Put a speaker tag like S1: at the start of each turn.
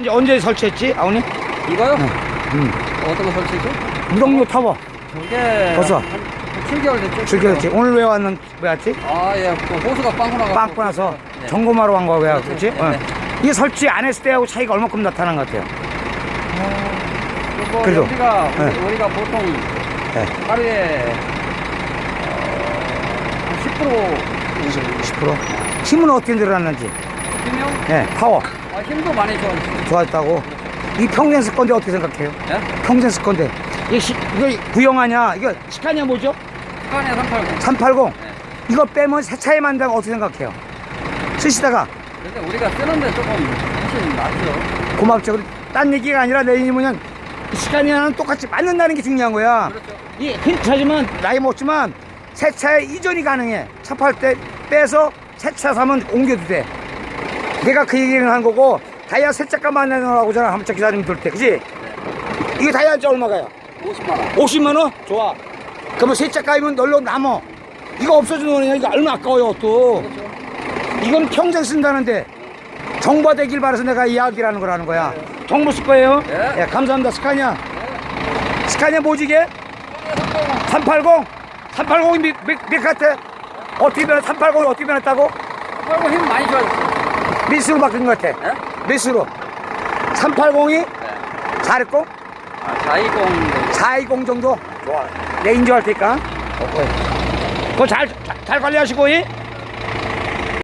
S1: 이제 언제 설치했지, 아우니?
S2: 이거요?
S1: 음.
S2: 어떤 거 설치죠?
S1: 무동료 타워.
S2: 저게
S1: 벌써?
S2: 한 7개월 됐죠?
S1: 즐겼지. 오늘 왜 왔는, 왜 왔지?
S2: 아, 예. 그 호수가 빵꾸 나가지고.
S1: 빵꾸 나서
S2: 네.
S1: 점검하러 간 거야. 그렇지?
S2: 네,
S1: 어.
S2: 네.
S1: 이게 설치 안 했을 때하고 차이가 얼마큼 나타난 것 같아요?
S2: 뭐
S1: 그래도.
S2: 우리가
S1: 네.
S2: 우리, 가 보통
S1: 네.
S2: 하루에 어, 한10%
S1: 10%? 힘은 어떻게 늘어났는지.
S2: 힘이요?
S1: 네, 파워.
S2: 아, 힘도 많이 좋아졌어요.
S1: 좋았다고. 이 평생 쓸 건데 어떻게 생각해요?
S2: 예?
S1: 평생 쓸 건데. 이게, 시, 이거 구형하냐? 이거 시카냐 뭐죠?
S2: 스카니아 380.
S1: 380.
S2: 네.
S1: 이거 빼면 새 차에 만다면 어떻게 생각해요? 쓰시다가
S2: 근데 우리가 쓰는데 조금 훨씬 낫죠.
S1: 고맙죠. 그리고 딴 얘기가 아니라 내 뭐냐면 시카냐는 똑같이 맞는다는 게 중요한 거야.
S2: 그렇죠.
S1: 이 흔차지만 나이 먹지만 새 차에 이전이 가능해. 차 팔 때 빼서 새 차 사면 옮겨도 돼. 내가 그 얘기를 한 거고 다이아 새 차값 만나느라고 잖아 한번 기사님 들 때, 그지? 이거 다이아 한짜 얼마가요?
S2: 50만 원.
S1: 50만 원? 좋아. 그러면 새 차값이면 널로 남어. 이거 없어지는 거냐? 이거 얼마 아까워요 또.
S2: 그렇죠.
S1: 이건 평생 쓴다는데 정보되길 바라서 내가 이야기를 하는 거라는 거야. 정보 쓸 거예요?
S2: 네.
S1: 예, 감사합니다. 스카냐. 스카냐 뭐지게? 380? 380이 몇, 몇, 몇 같아? 어떻게 변했, 380이 어떻게 변했다고?
S2: 380 힘 많이 좋아졌어요.
S1: 미스로 바뀐 것 같아.
S2: 예?
S1: 미스로. 380이
S2: 네.
S1: 잘했고,
S2: 아, 420.
S1: 420 정도? 좋아. 레인저 할 테니까. 어, 그거 잘, 잘, 잘 관리하시고, 이?